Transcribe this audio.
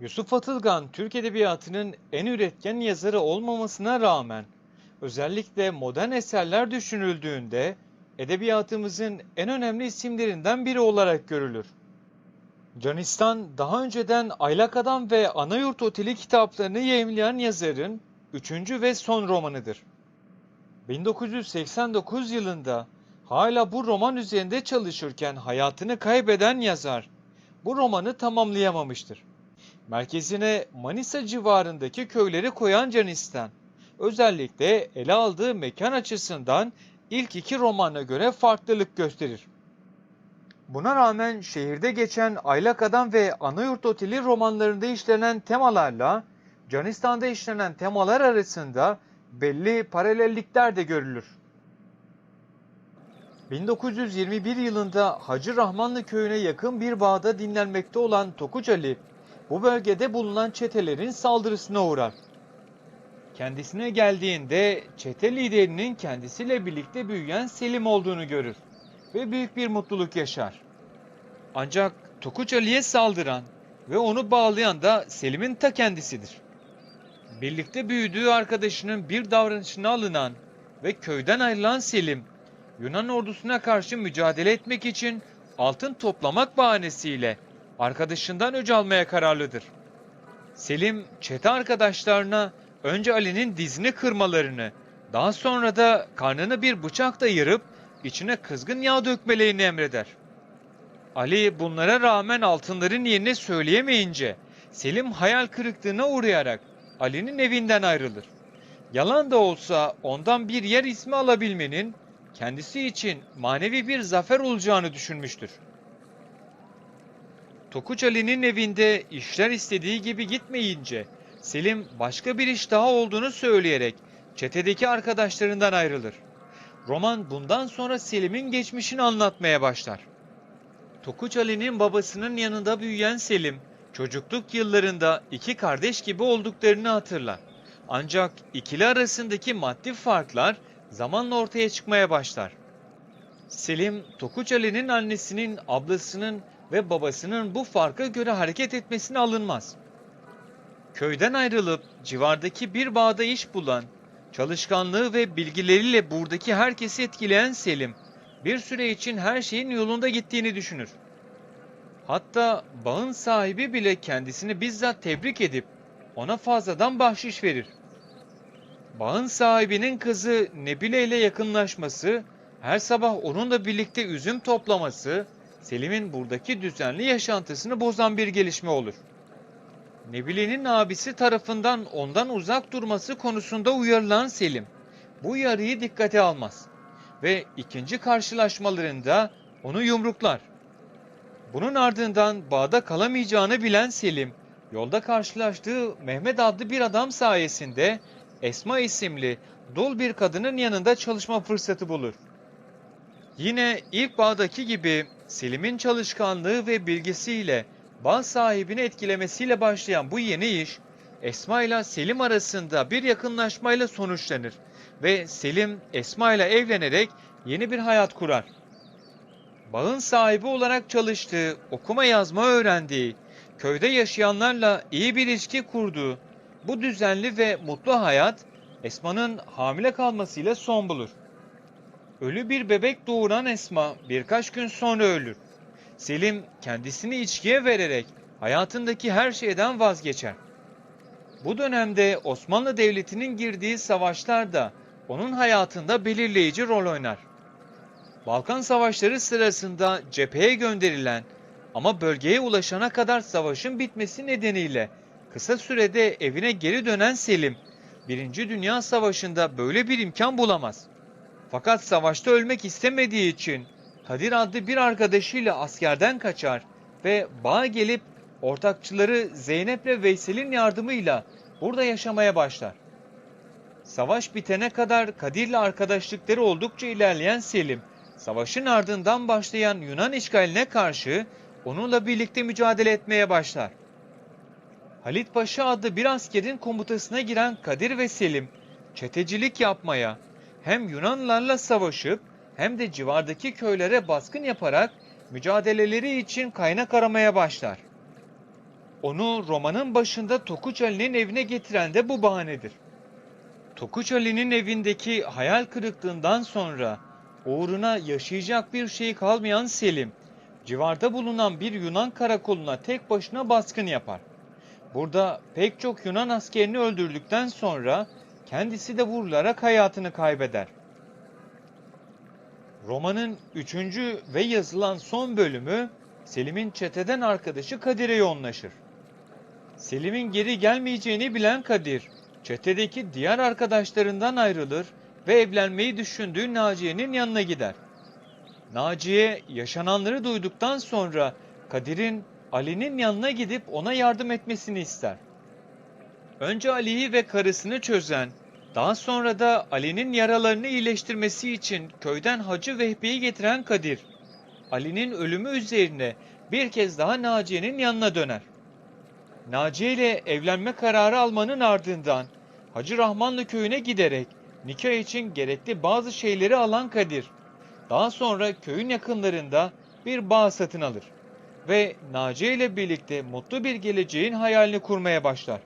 Yusuf Atılgan, Türk Edebiyatı'nın en üretken yazarı olmamasına rağmen özellikle modern eserler düşünüldüğünde edebiyatımızın en önemli isimlerinden biri olarak görülür. Canistan daha önceden Aylak Adam ve Anayurt Oteli kitaplarını yayımlayan yazarın üçüncü ve son romanıdır. 1989 yılında hala bu roman üzerinde çalışırken hayatını kaybeden yazar bu romanı tamamlayamamıştır. Merkezine Manisa civarındaki köyleri koyan Canistan, özellikle ele aldığı mekan açısından ilk iki romana göre farklılık gösterir. Buna rağmen şehirde geçen Aylak Adam ve Anayurt Oteli romanlarında işlenen temalarla Canistan'da işlenen temalar arasında belli paralellikler de görülür. 1921 yılında Hacı Rahmanlı köyüne yakın bir bağda dinlenmekte olan Tokuç Ali, bu bölgede bulunan çetelerin saldırısına uğrar. Kendisine geldiğinde çete liderinin kendisiyle birlikte büyüyen Selim olduğunu görür ve büyük bir mutluluk yaşar. Ancak Tokuç Ali'ye saldıran ve onu bağlayan da Selim'in ta kendisidir. Birlikte büyüdüğü arkadaşının bir davranışına alınan ve köyden ayrılan Selim, Yunan ordusuna karşı mücadele etmek için altın toplamak bahanesiyle arkadaşından öc almaya kararlıdır. Selim, çete arkadaşlarına önce Ali'nin dizini kırmalarını, daha sonra da karnını bir bıçakla yarıp içine kızgın yağ dökmelerini emreder. Ali bunlara rağmen altınların yerini söyleyemeyince Selim hayal kırıklığına uğrayarak Ali'nin evinden ayrılır. Yalan da olsa ondan bir yer ismi alabilmenin kendisi için manevi bir zafer olacağını düşünmüştür. Tokuç Ali'nin evinde işler istediği gibi gitmeyince Selim başka bir iş daha olduğunu söyleyerek çetedeki arkadaşlarından ayrılır. Roman bundan sonra Selim'in geçmişini anlatmaya başlar. Tokuç Ali'nin babasının yanında büyüyen Selim, çocukluk yıllarında iki kardeş gibi olduklarını hatırlar. Ancak ikili arasındaki maddi farklar zamanla ortaya çıkmaya başlar. Selim, Tokuç Ali'nin annesinin, ablasının ve babasının bu farka göre hareket etmesine alınmaz. Köyden ayrılıp civardaki bir bağda iş bulan, çalışkanlığı ve bilgileriyle buradaki herkesi etkileyen Selim, bir süre için her şeyin yolunda gittiğini düşünür. Hatta bağın sahibi bile kendisini bizzat tebrik edip ona fazladan bahşiş verir. Bağın sahibinin kızı Nebile ile yakınlaşması, her sabah onunla birlikte üzüm toplaması, Selim'in buradaki düzenli yaşantısını bozan bir gelişme olur. Nebile'nin abisi tarafından ondan uzak durması konusunda uyarılan Selim, bu uyarıyı dikkate almaz ve ikinci karşılaşmalarında onu yumruklar. Bunun ardından bağda kalamayacağını bilen Selim, yolda karşılaştığı Mehmet adlı bir adam sayesinde Esma isimli dul bir kadının yanında çalışma fırsatı bulur. Yine ilk bağdaki gibi Selim'in çalışkanlığı ve bilgisiyle bağ sahibini etkilemesiyle başlayan bu yeni iş, Esma ile Selim arasında bir yakınlaşmayla sonuçlanır ve Selim Esma ile evlenerek yeni bir hayat kurar. Bağın sahibi olarak çalıştığı, okuma yazma öğrendiği, köyde yaşayanlarla iyi bir ilişki kurduğu bu düzenli ve mutlu hayat Esma'nın hamile kalmasıyla son bulur. Ölü bir bebek doğuran Esma birkaç gün sonra ölür. Selim kendisini içkiye vererek hayatındaki her şeyden vazgeçer. Bu dönemde Osmanlı Devleti'nin girdiği savaşlar da onun hayatında belirleyici rol oynar. Balkan Savaşları sırasında cepheye gönderilen ama bölgeye ulaşana kadar savaşın bitmesi nedeniyle kısa sürede evine geri dönen Selim, Birinci Dünya Savaşı'nda böyle bir imkan bulamaz. Fakat savaşta ölmek istemediği için Kadir adlı bir arkadaşıyla askerden kaçar ve bağa gelip ortakçıları Zeynep ve Veysel'in yardımıyla burada yaşamaya başlar. Savaş bitene kadar Kadir'le arkadaşlıkları oldukça ilerleyen Selim, savaşın ardından başlayan Yunan işgaline karşı onunla birlikte mücadele etmeye başlar. Halit Paşa adlı bir askerin komutasına giren Kadir ve Selim, çetecilik yapmaya, hem Yunanlarla savaşıp hem de civardaki köylere baskın yaparak mücadeleleri için kaynak aramaya başlar. Onu romanın başında Tokuç Ali'nin evine getiren de bu bahanedir. Tokuç Ali'nin evindeki hayal kırıklığından sonra uğruna yaşayacak bir şey kalmayan Selim, civarda bulunan bir Yunan karakoluna tek başına baskın yapar. Burada pek çok Yunan askerini öldürdükten sonra kendisi de vurularak hayatını kaybeder. Romanın üçüncü ve yazılan son bölümü Selim'in çeteden arkadaşı Kadir'e yoğunlaşır. Selim'in geri gelmeyeceğini bilen Kadir, çetedeki diğer arkadaşlarından ayrılır ve evlenmeyi düşündüğü Naciye'nin yanına gider. Naciye yaşananları duyduktan sonra Kadir'in Ali'nin yanına gidip ona yardım etmesini ister. Önce Ali'yi ve karısını çözen, daha sonra da Ali'nin yaralarını iyileştirmesi için köyden Hacı Vehbi'yi getiren Kadir, Ali'nin ölümü üzerine bir kez daha Naciye'nin yanına döner. Naciye ile evlenme kararı almanın ardından Hacı Rahmanlı köyüne giderek nikah için gerekli bazı şeyleri alan Kadir, daha sonra köyün yakınlarında bir bağ satın alır ve Naciye ile birlikte mutlu bir geleceğin hayalini kurmaya başlar.